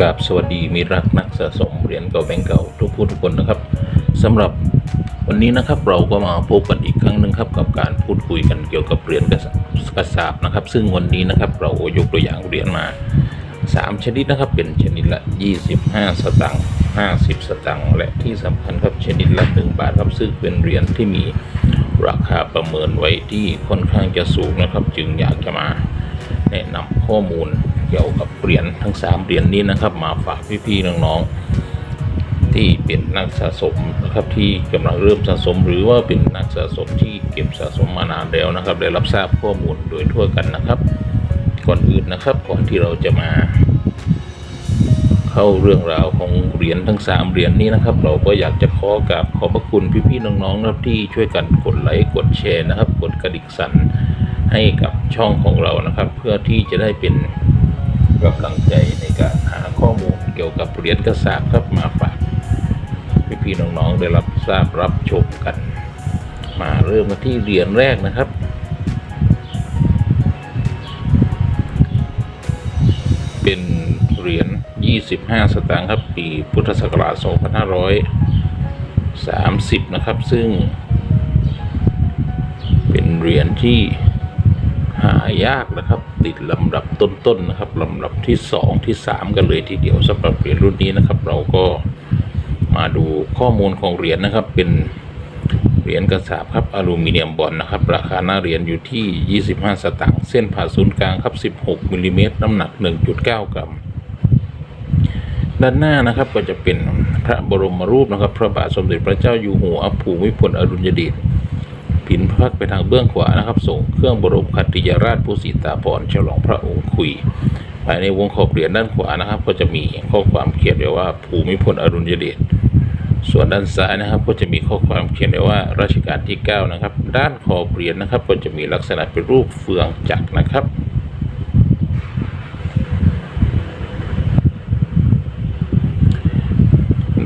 กราบสวัสดีมีรักนักสะสมเหรียญเก่าแบงก์เก่าทุกผู้ทุกคนนะครับสำหรับวันนี้นะครับเราก็มาพบกันอีกครั้งหนึ่งครับกับการพูดคุยกันเกี่ยวกับเหรียญกระสาบนะครับ ซึ่งวันนี้นะครับเรายกตัวอย่างเหรียญมาสามชนิดนะครับเป็นชนิดละ 25 สตางค์50 สตางค์และที่สำคัญครับชนิดละ 1 บาทครับซึ่งเป็นเหรียญที่มีราคาประเมินไว้ที่ค่อนข้างจะสูงนะครับ จึงอยากจะมาแนะนำข้อมูลเกี่ยวกับ เหรียญทั้ง3เหรียญนี้นะครับ มาฝากพี่ๆน้องๆที่เป็นนักสะสมนะครับที่กำลังเริ่มสะสม หรือว่าเป็นนักสะสมที่เก็บสะสมมานานแล้วนะครับ ได้รับทราบข้อมูลโดยทั่วกันนะครับ ก่อนอื่นนะครับก่อนที่เราจะมา เข้าเรื่องราวของเหรียญทั้ง3เหรียญนี้นะครับ เราก็อยากจะขอกราบขอบพระคุณพี่ๆน้องๆนะครับที่ช่วยกันกดไลค์กดแชร์นะครับ กดกระดิ่งสั่นให้กับช่องของเรานะครับ เพื่อที่จะได้เป็น กำลังใจในการหาข้อมูลเกี่ยวกับเหรียญกระสาบครับมาฝากพี่ๆน้องๆได้รับทราบรับชมกัน มาเริ่มกันที่เหรียญแรกนะครับเป็นเหรียญ 25 สตางค์ครับ ปีพุทธศักราช 2530 นะครับ ซึ่ง เป็นเหรียญที่ หายากนะครับ ติดลำดับต้นๆนะครับลำดับที่สองที่สามกันเลยทีเดียวสำหรับเหรียญรุ่นนี้นะครับ เราก็มาดูข้อมูลของเหรียญนะครับ เป็นเหรียญกระสาบครับอลูมิเนียมบอลนะครับ ราคาหน้าเหรียญอยู่ที่ 25 สตางค์เส้นผ่าศูนย์กลางครับ 16มิลลิเมตรน้ำหนัก 1.9 กรัมด้านหน้านะครับก็จะเป็นพระบรมรูปนะครับ พระบาทสมเด็จพระเจ้าอยู่หัวภูมิพลอดุลยเดช ผินพักไปทางเบื้องขวานะครับ ส่งเครื่องบรมคัตติยราชผู้สีตาพรฉลองพระองค์คุย ภายในวงขอบเหรียญด้านขวานะครับ ก็จะมีข้อความเขียนไว้ว่าภูมิพลอดุลยเดชส่วนด้านซ้ายนะครับก็จะมีข้อความเขียนไว้ว่ารัชกาลที่ 9 นะครับ ด้านขอบเหรียญนะครับ ก็จะมีลักษณะเป็นรูปเฟืองจักรนะครับ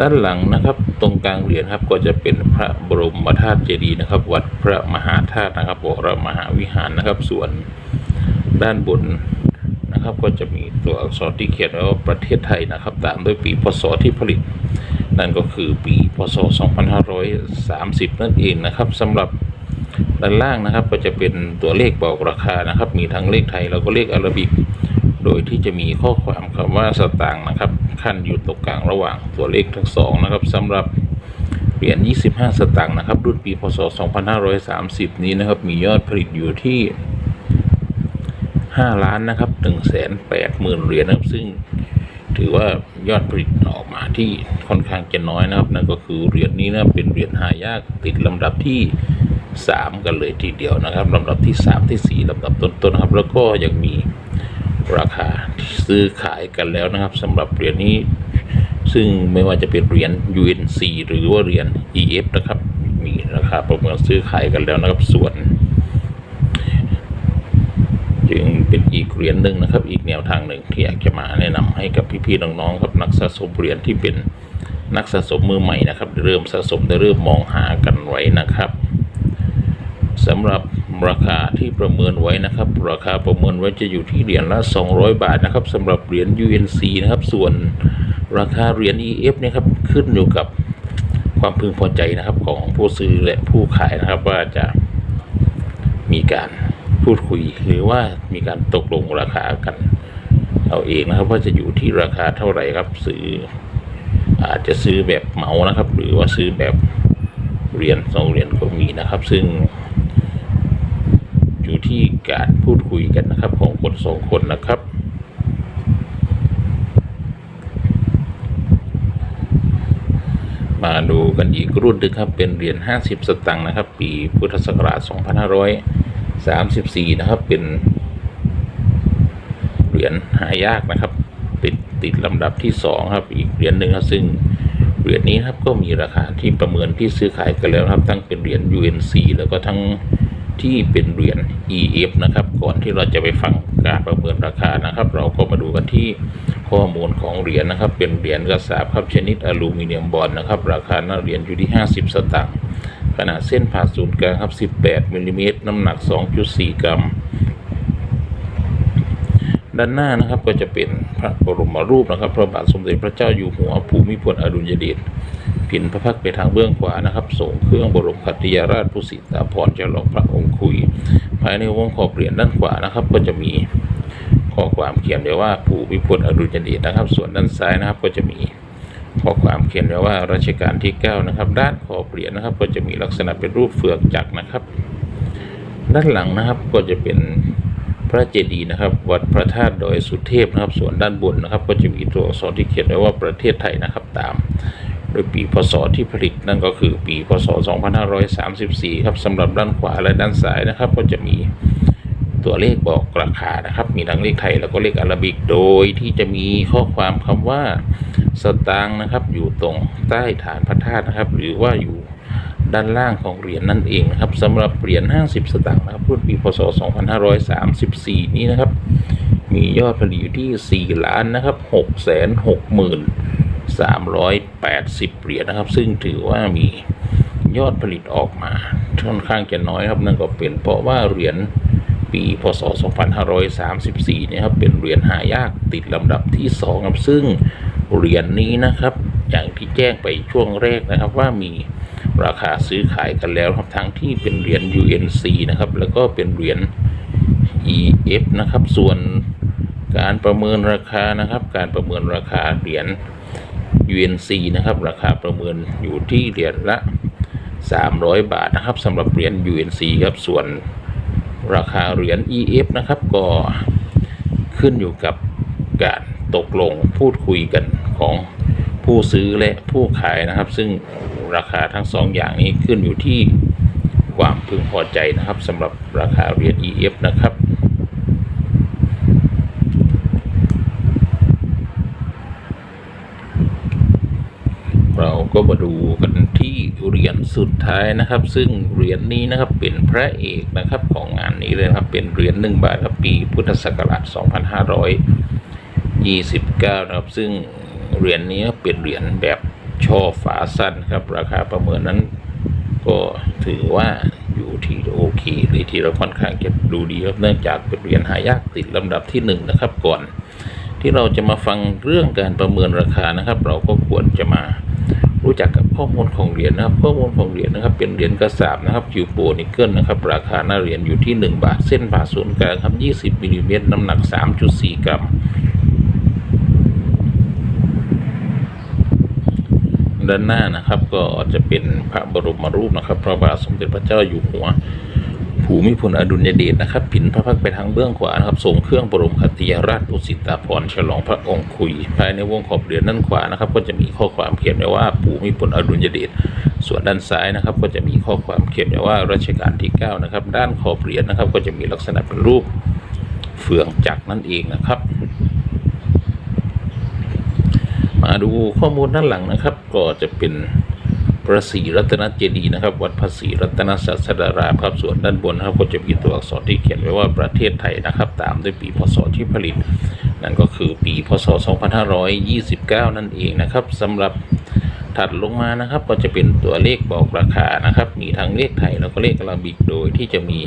ด้านหลังนะครับตรงกลางเหรียญครับก็จะเป็นพระบรมธาตุเจดีย์นะครับ วัดพระมหาธาตุนะครับวรมหาวิหารนะครับ ส่วนด้านบนนะครับ ก็จะมีตัวอักษรที่เขียนไว้ว่าประเทศไทยนะครับ ตามด้วยปีพศที่ผลิต นั่นก็คือปีพศ 2530 นั่นเองนะครับสำหรับด้านล่างนะครับก็จะเป็นตัวเลขบอกราคานะครับ มีทั้งเลขไทยแล้วก็เลขอาราบิก โดยที่จะมีข้อความคำว่าสตางค์นะครับ ขั้นอยู่ตรงกลางระหว่างตัวเลขทั้งสองนะครับสำหรับเหรียญ25 สตางค์นะครับ รุ่นปีพศ 2530 นี้นะครับ มียอดผลิตอยู่ที่ 5 ล้านนะครับ1 8 0 0 0 0 เหรียญนะครับ ซึ่งถือว่ายอดผลิตออกมาที่ค่อนข้างจะน้อยนะครับ นั่นก็คือเหรียญนี้นะเป็นเหรียญหายากติดลำดับที่ 3 กันเลยทีเดียวนะครับลำดับที่ 3 ที่ 4ลำดับต้นๆนะครับ แล้วก็ยังมี ราคาซื้อขายกันแล้วนะครับสำหรับเหรียญนี้ ซึ่งไม่ว่าจะเป็นเหรียญ UNC หรือว่าเหรียญ EF นะครับ มีราคาประเมินซื้อขายกันแล้วนะครับ ส่วน จึงเป็นอีกเหรียญหนึ่งนะครับ อีกแนวทางหนึ่งที่อยากจะมาแนะนำให้กับพี่ๆน้องๆครับนักสะสมเหรียญที่เป็นนักสะสมมือใหม่นะครับ เริ่มสะสมได้เริ่มมองหากันไว้นะครับสำหรับ ราคาที่ประเมินไว้นะครับ ราคาประเมินไว้จะอยู่ที่เหรียญละ 200 บาทนะครับสำหรับเหรียญ UNC นะครับ ส่วนราคาเหรียญ EF เนี่ยครับขึ้นอยู่กับความพึงพอใจนะครับของผู้ซื้อและผู้ขายนะครับว่าจะมีการพูดคุยหรือว่ามีการตกลงราคากันเอาเองนะครับ ว่าจะอยู่ที่ราคาเท่าไหร่ครับซื้ออาจจะซื้อแบบเหมานะครับ หรือว่าซื้อแบบเหรียญสองเหรียญก็มีนะครับ ซึ่ง อยู่ที่การพูดคุยกันนะครับ ของคนสองคนนะครับมาดูกันอีกรุ่นหนึงครับ เป็นเหรียญ50 สตางค์นะครับ ปีพุทธศักราช 2534 นะครับ เป็นเหรียญหายากนะครับ ติดติดลำดับที่ 2 ครับ อีกเหรียญหนึ่งครับซึ่งเหรียญนี้ครับก็มีราคาที่ประเมินที่ซื้อขายกันแล้วครับ ทั้งเป็นเหรียญ UNC แล้วก็ทั้ง ที่เป็นเหรียญ EF นะครับ ก่อนที่เราจะไปฟังการประเมินราคานะครับ เราก็มาดูกันที่ข้อมูลของเหรียญนะครับ เป็นเหรียญกระสาบครับชนิดอลูมิเนียมบอลนะครับ ราคาหน้าเหรียญอยู่ที่ 50 สตางค์ขนาดเส้นผ่าศูนย์กลางครับ 18มิลลิเมตรน้ำหนัก 2.4 กรัม ด้านหน้านะครับก็จะเป็นพระบรมรูปนะครับ พระบาทสมเด็จพระเจ้าอยู่หัวภูมิพลอดุลยเดช ผินพระพักตร์ไปทางเบื้องขวานะครับส่งเครื่องบรมคัตยาราชผู้สิตาพรฉลองพระองค์คุย ภายในวงขอบเหรียญด้านขวานะครับ ก็จะมีข้อความเขียนไว้ว่าภูมิพลอดุลยเดชนะครับ ส่วนด้านซ้ายนะครับก็จะมีข้อความเขียนไว้ว่ารัชกาลที่ 9 นะครับ ด้านขอบเหรียญนะครับ ก็จะมีลักษณะเป็นรูปเฟือกจักรนะครับ ด้านหลังนะครับก็จะเป็นพระเจดีย์นะครับ วัดพระธาตุดอยสุเทพนะครับ ส่วนด้านบนนะครับ ก็จะมีตัวอักษรที่เขียนไว้ว่าประเทศไทยนะครับตาม โดยปีพศที่ผลิตนั่นก็คือปีพศ 2534 ครับสำหรับด้านขวาและด้านซ้ายนะครับ ก็จะมีตัวเลขบอกราคานะครับ มีทั้งเลขไทยแล้วก็เลขอาราบิกโดยที่จะมีข้อความคำว่าสตางค์นะครับ อยู่ตรงใต้ฐานพระธาตุนะครับ หรือว่าอยู่ด้านล่างของเหรียญนั่นเองนะครับสำหรับเหรียญ50 สตางค์นะครับรุ่นปีพศ 2534 นี้นะครับ มียอดผลิตอยู่ที่ 4 ล้านนะครับ6 6 380 เหรียญนะครับ ซึ่งถือว่ามียอดผลิตออกมาค่อนข้างจะน้อยครับ นั่นก็เป็นเพราะว่าเหรียญปีพศ 2534เนี่ยครับเป็นเหรียญหายากติดลำดับที่2ครับซึ่งเหรียญนี้นะครับ อย่างที่แจ้งไปช่วงแรกนะครับว่ามีราคาซื้อขายกันแล้วครับทั้งที่เป็นเหรียญ UNC นะครับแล้วก็เป็นเหรียญ EF นะครับส่วนการประเมินราคานะครับ การประเมินราคาเหรียญ UNC นะครับ ราคาประเมินอยู่ที่เหรียญละ 300 บาทนะครับสำหรับเหรียญ UNC ครับส่วนราคาเหรียญ EF นะครับ ก็ขึ้นอยู่กับการตกลงพูดคุยกันของผู้ซื้อและผู้ขายนะครับ ซึ่งราคาทั้งสองอย่างนี้ขึ้นอยู่ที่ความพึงพอใจนะครับสำหรับราคาเหรียญ EF นะครับ เรา ก็มาดูกันที่เหรียญสุดท้ายนะครับ ซึ่งเหรียญนี้นะครับเป็นพระเอกนะครับของงานนี้เลยครับเป็นเหรียญหนึ่งบาทครับปีพุทธศักราช 2529 นะครับ ซึ่งเหรียญนี้เป็นเหรียญแบบช่อฝาสั้นครับ ราคาประเมินนั้น ก็ถือว่าอยู่ที่โอเคเลยที่เราค่อนข้างจะดูดีครับเนื่องจากเป็นเหรียญหายากติดลำดับที่หนึ่งนะครับก่อนที่เราจะมาฟังเรื่องการประเมินราคานะครับ เราก็ควรจะมา รู้จักกับข้อมูลของเหรียญนะครับ ข้อมูลของเหรียญนะครับ เป็นเหรียญกระสาบนะครับคิวโปนิกเกิลนะครับ ราคาหน้าเหรียญอยู่ที่ 1 บาท เส้นผ่าศูนย์กลางครับ 20มิลลิเมตรน้ำหนัก 3.4 กรัม ด้านหน้านะครับก็จะเป็นพระบรมรูปนะครับ พระบาทสมเด็จพระเจ้าอยู่หัว ภูมิพลอดุลยเดชนะครับผินพระพักไปทางเบื้องขวานะครับส่งเครื่องบรมคติยราชอุสิตาภรฉลองพระองค์คุย ภายในวงขอบเหรียญด้านขวานะครับ ก็จะมีข้อความเขียนไว้ว่าภูมิพลอดุลยเดชส่วนด้านซ้ายนะครับ ก็จะมีข้อความเขียนไว้ว่ารัชกาลที่9นะครับด้านขอบเหรียญนะครับ ก็จะมีลักษณะเป็นรูปเฟืองจักรนั่นเองนะครับมาดูข้อมูลด้านหลังนะครับ ก็จะเป็น พระศรีรัตนเจดีย์นะครับ วัดพระศรีรัตนศาสดารามครับส่วนด้านบนนะครับก็จะมีตัวอักษรที่เขียนไว้ว่าประเทศไทยนะครับ ตามด้วยปีพศที่ผลิต นั่นก็คือปีพศ 2529 นั่นเองนะครับสำหรับถัดลงมานะครับ ก็จะเป็นตัวเลขบอกราคานะครับ มีทั้งเลขไทยแล้วก็เลขอาราบิกโดยที่จะมี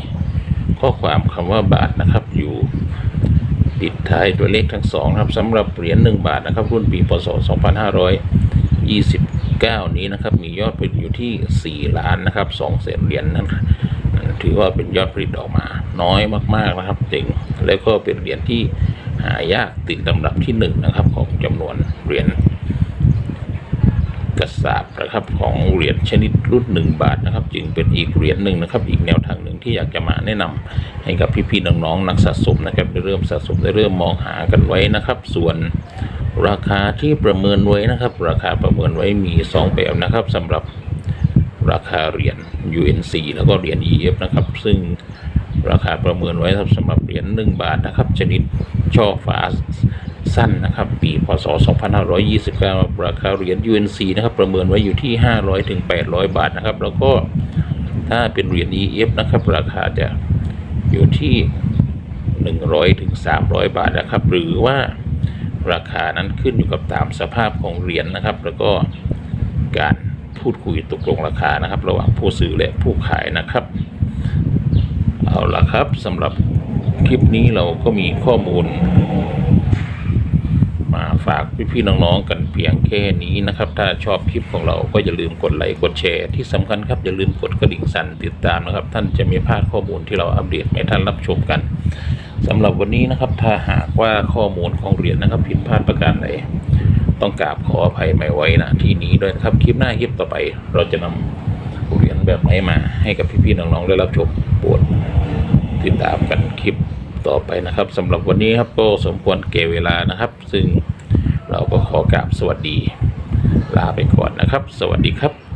ข้อความคำว่าบาทนะครับอยู่ปิดท้ายตัวเลขทั้งสองครับสำหรับเหรียญ1บาทนะครับ รุ่นปีพศ 2529 9 นี้นะครับ มียอดผลิตอยู่ที่ 4 ล้านนะครับ2แสนเหรียญนั้นถือว่าเป็นยอดผลิตออกมา น้อยมากๆนะครับเจ๋งแล้วก็เป็นเหรียญที่หายากติดลำดับที่ 1 นะครับ ของจำนวนเหรียญกระสาบนะครับของเหรียญชนิดรุ่นหนึ่งบาทนะครับ จึงเป็นอีกเหรียญหนึ่งนะครับ อีกแนวทางหนึ่งที่อยากจะมาแนะนำให้กับพี่ๆน้องๆนักสะสมนะครับได้เริ่มสะสมได้เริ่มมองหากันไว้นะครับ ส่วน ราคาที่ประเมินไว้นะครับ ราคาประเมินไว้มีสองแบบนะครับสำหรับราคาเหรียญ UNC แล้วก็เหรียญ EF นะครับ ซึ่งราคาประเมินไว้สำหรับเหรียญ1บาทนะครับ ชนิดช่อฟ้าสั้นนะครับ ปีพศ 2529 ราคาเหรียญ UNC นะครับ ประเมินไว้อยู่ที่ 500ถึง800 บาทนะครับ แล้วก็ถ้าเป็นเหรียญ EF นะครับ ราคาจะอยู่ที่ 100ถึง300 บาทนะครับ หรือว่า ราคานั้นขึ้นอยู่กับตามสภาพของเหรียญนะครับ แล้วก็การพูดคุยตกลงราคานะครับ ระหว่างผู้ซื้อและผู้ขายนะครับ เอาละครับสำหรับคลิปนี้เราก็มีข้อมูล มาฝากพี่ๆน้องๆกันเพียงแค่นี้นะครับ ถ้าชอบคลิปของเราก็อย่าลืมกดไลค์กดแชร์ที่สำคัญครับอย่าลืมกดกระดิ่งสั่นติดตามนะครับ ท่านจะไมีพลาดข้อมูลที่เราอัปเดตให้ท่านรับชมกัน สำหรับวันนี้นะครับถ้าหากว่าข้อมูลของเหรียญนะครับ ผิดพลาดประการใดต้องกราบขออภัยไม่ไว้นะที่นี้ด้วยนะครับคลิปหน้าคลิปต่อไป เราจะนำเหรียญแบบไหนมาให้กับพี่ๆน้องๆได้รับชมโปรดติดตามกันคลิปต่อไปนะครับสำหรับวันนี้ครับก็สมควรเก็บเวลานะครับ ซึ่งเราก็ขอกราบสวัสดี ลาไปก่อนนะครับ สวัสดีครับ